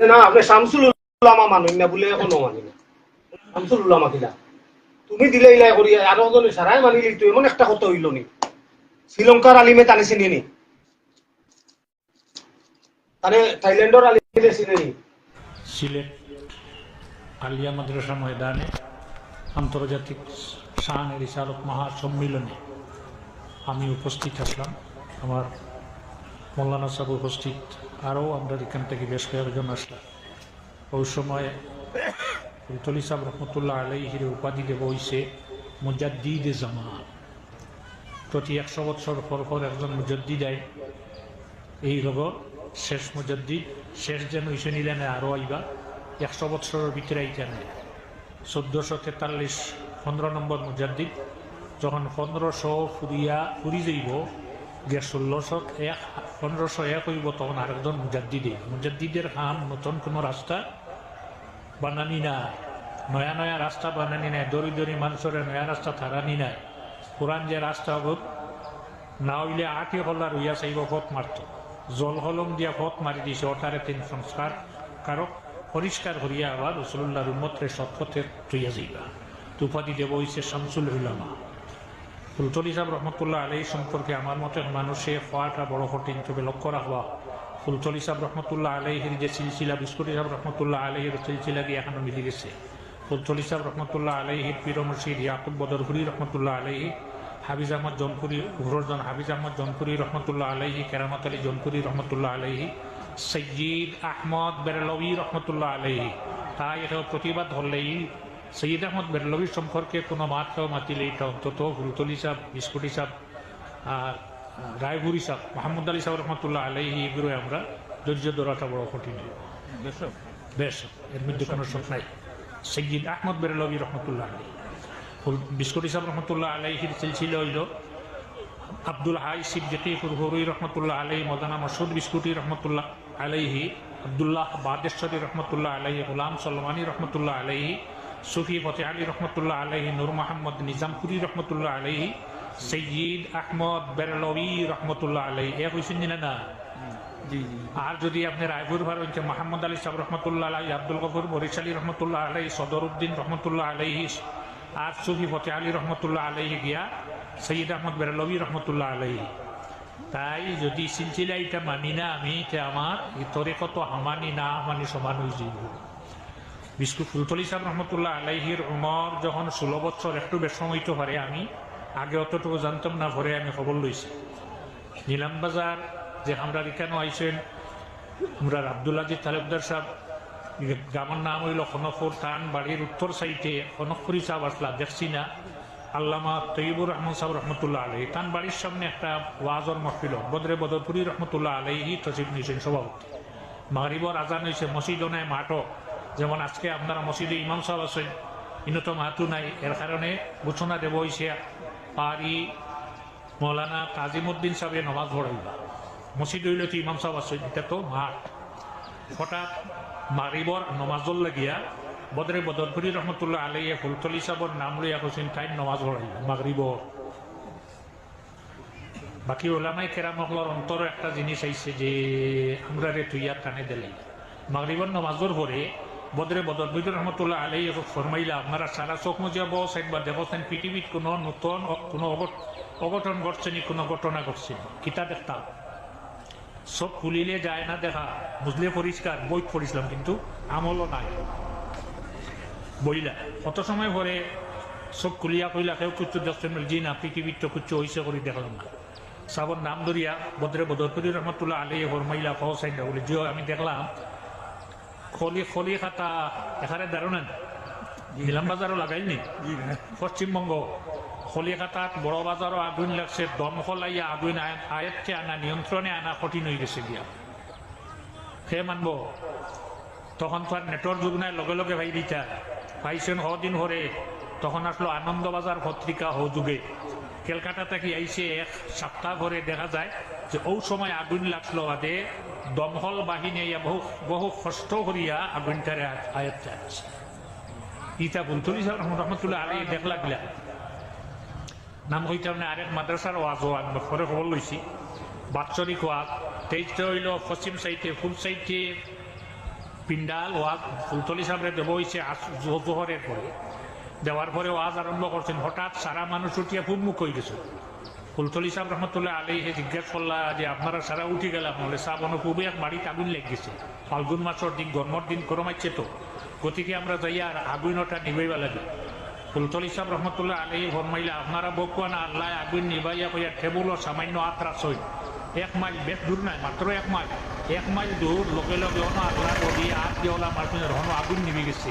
না, আপনি শামসুল না বলে এখনও মানি না। শামসুল কিলা তুমি দিলে ইলাই করি, আরও জন সারাই তুই এমন একটা কথা হইল নি। শ্রীলঙ্কার আলিমে টানি চিনি নি। তানে আলিমে চিনি নি। সিলেট আলিয়া মাদ্রাসা ময়দানে আন্তর্জাতিক রিসালত মহাসম্মিলনে আমি উপস্থিত আসলাম। আমার মোল্লানা সাহেব উপস্থিত। আরও আমরা এখান থেকে বেশ কয়েকজন আসলাম। ওই সময় তলি সাহেব রহমতুল্লাহ আলাইহির উপাধি দেব হইছে মুজাদ্দিদ জামা প্রতি একশো বছর পর পর একজন মুজদ্দিদায় এই রোগ শেষ মুজদ্দিদ। শেষ যেন ইসে নিলেন আরও আইবা। একশো বছরের ভিতরে আইতেন চোদ্দোশো তেতাল্লিশ পনেরো নম্বর মুজাদ্দিদ। যখন পনেরোশো ফুরিয়া ফুরি যাইব, গিয়ে ষোলোশো এক পনেরোশো এক হইব তখন আরেকজন মুজাদ্দিদে। মুজাদ্দিদের কাম নতুন কোনো রাস্তা বানানি না নয়া নয়া রাস্তা বানানি নাই, দড়ি দড়ি মানুষের নয়া রাস্তা থারানি নাই। পুরান যে রাস্তা হোক না হইলে আটি হল্লা রইয়া চাইব ফত মারত। জল হলম দিয়া ফত মারি দিছে ওটারে তিন সংস্কার কারক, পরিষ্কার করিয়া আবার রসুল্লাহর উন্মত্রে সৎপথে তুইয়া যাইবা। তুপাদি দেব হইছে শামসুল উলামা। ফুলতলি সাহেব রহমতুল্লাহ আলাই সম্পর্কে আমার মতে মানুষে হওয়াটা বড় কঠিন। তবে লক্ষ্য রাখবা ফুলতলি সাহেব রহমতুল্লাহ আলাইহির যে সিলসিলা বিস্কুটি সাহেব রহমতুল্লাহ আলাইহির সিলসিলা দিয়ে এখনও মিলে গেছে। ফুলতলি সাহেব রহমতুল্লাহ আলাইহির পীর মুর্শিদ ইয়াকুব বদরহুরি রহমতুল্লাহ আলাইহি হাবিজ আহমদ জনপুরি ঘুরজন হাবিজ আহমদ জনপুরি রহমতুল্লাহ আলাইহি কেরামত আলী জনপুরি রহমতুল্লাহ আলাইহি সৈয়দ আহমদ বেরলভি রহমতুল্লাহ আলাইহি তাই এটা প্রতিবাদ হলেই সৈয়দ আহমদ বেরলভি সম্পর্কে কোনো মাত্র মাতিলে এটা অন্তত ফুলতলি সাহেব বিস্কুটি সাহেব আর রায়গুড়ি সাহেব মোহাম্মদ আলী সাহেব রহমতুল্লাহ আলাইহি এগুলো আমরা ধৈর্য ধরাটা বড় কঠিন। বেশ। এর মধ্যে কোনো শোক নাই। সৈয়দ আহমদ বেরলভি রহমতুল্লাহ আলী বিস্কুটি সাহেব রহমতুল্লাহ আলাইহির সিলসিল হইল আব্দুল হাই সিদ্দিকি হুরহুরুই রহমতুল্লাহ আলাইহি মদানা মসুদ বিস্কুটি রহমতুল্লাহ আলাইহি আব্দুল্লাহ বাদেশ্বরী রহমতুল্লাহ আলাইহি গুলাম সলমানি রহমতুল্লাহ আলাইহি সুফি ফতে আলী রহমতুল্লাহ আলাইহি নূর মোহাম্মদ নিজামপুরি রহমতুল্লাহ আলহী সৈয়দ আহমদ বেরলভি রহমতুল্লাহ আলহী এ কইছেন না না। আর যদি আপনি রায়পুর ভার হচ্ছে মোহাম্মদ আলী সাহেব রহমতুল্লাহ আলাই আব্দুল গফুর বরিশালী রহমতুল্লাহ আলাই সদরউদ্দিন রহমতুল্লাহ আলহী আর সুফি ফতে আলী রহমতুল্লাহ আলাইহি গিয়া সৈয়দ আহমদ বেরলভি রহমতুল্লাহ আলহী তাই যদি সিলসিলা এটা মানি না আমি তে আমার ইতরে কত হামানি না হামানি সমান হয়ে যাইব বিস্কুট ফুলতলি সাহেব রহমতুল্লাহ আলাইহির উমর যখন ষোলো বছর একটু বেশম হইতে পারে আমি, আগে অতটুকু জানতাম না, ভরে আমি খবর লইছি নিলাম বাজার, যে আমরা এখানে আইসেন আমরা আবদুল্লাজি তালুকদার সাহেব, গ্রামের নাম হইল খনকপুর তান বাড়ির উত্তর সাইডে খনকপুরি সাহেব আসলা, দেখছি না। আল্লামা তৈবুর রহমান সাহেব রহমতুল্লাহ আলহী তান বাড়ির সামনে একটা ওয়াজর মহফিল, বদরে বদরপুরি রহমতুল্লাহ আলহী তসিফ নিয়েছেন সভাপতি। মাগরিবর আজান হয়েছে মসজিদ নাই মাঠও যেমন আজকে আপনারা মসজিদে ইমাম সাহেব আছেন ইনত মাহাতু নাই, এর কারণে ঘোষণা দেব হয়েছে পারি মৌলানা কাজিমুদ্দিন সাহেব নমাজ পড়াইবা। মসজিদ হইল তো ইমাম সাহেব আছেন, এটা তো মাঠ। হঠাৎ মারিবর নমাজল লাগিয়া বদরে বদরপুরি রহমতুল্লাহ আলাইয়া ফুলতলি সাহর নাম লইয়া কৈছেন ঠাইত নমাজ পড়াইবা মাগরিবর। বাকি ওলামাই কেরামকলর অন্তর একটা জিনিস আইছে যে আমরা রে তুইয়া কানে দিলাই মাগরিবর নমাজর পরে বদরে বদরপুরি রহমতুল্লাহ আলাই ফরমাইলা, আপনারা সারা চোখ মজিয়া বস, একবার দেখছেন পৃথিবীর কোনো নতুন কোনো অঘট- অঘটন ঘটছেনি কোনো ঘটনা ঘটছেনি কিতা দেখতাম সব খুলিলে যায় না দেখা, বুঝলে পরিষ্কার বই পড়িছিলাম কিন্তু আমলও নাই। বইলা কত সময় পরে সব খুলিয়া কইলা কেউ কুচ্ছু দেখছেন জি না পৃথিবীর তো কুচ্ছু হইছে করে দেখলাম না। সাবর নাম ধরিয়া বদরে বদরপুরি রহমতুল্লাহ আলী হরমাইলা ফসাইন বলে যে আমি দেখলাম খলি খলি খাতা, এখানে দারুণ নিলাম বাজারও লাগাইনি। পশ্চিমবঙ্গ কলিকাতাত বড় বাজারও আগুন লাগছে দমকলাইয়া আগুন আয়- আয়ত্তে আনা নিয়ন্ত্রণে আনা কঠিন হয়ে গেছে গিয়া। সে মানব, তখন তো আর নেটর যুগ নাই, লগে লগে ভাই দিতা পাইছেন হদিন হরে তখন আসলো আনন্দবাজার পত্রিকা হ যুগে। কেলকাতা থেকে আইসে এক সপ্তাহ ভরে দেখা যায় যে ও সময় আগুন লাগল বাদে দমকল বাহিনী বহু বহু কষ্ট করিয়া আগুনটারে আয়ত্তে আছে। ইটা বুলতুলি রহমতুল্লাহ আলী দেখলা গিলা নাম হইতে মানে আরেক মাদ্রাসার ওয়াজও আমি ঘরে খবর লইছি বাৎসরিক ওয়াজ তেইশটা হইল পশ্চিম সাইডে ফুল সাইডে পিন্ডাল ওয়াজ ফুলতলি সামনে দেব হয়েছে জোহরের পরে দেওয়ার পরে ওয়াজ আরম্ভ করছেন হঠাৎ সারা মানুষ উঠিয়া খুব মুখ হয়ে গেছে ফুলতলি সাহেব রহমতুল্লাহ আলী হে জিজ্ঞাসা করলা যে আপনারা সারা উঠি গেলাম। বলে সাহ খুবই এক বাড়িতে আগুন লেগ গেছে। ফাল্গুন মাসের দিন গরমর দিন করমাইছে তো। গতিকে আমরা যাই আর আগুনটা নিবাইবা লাগে। ফুলতলি সাহেব রহমতুল্লাহ আলী ফরমাইলে, আপনারা না, আল্লাহ আগুন নিবাইয়া কইয়া টেবুল সামান্য আত্রাস হই। এক মাইল বেশ দূর নাই, মাত্র এক মাইল। এক মাইল দূর, লগে লগে অন আল্লাহ নদী আর দিয়ে ওলা মার্কিনের আগুন নিবে গেছে।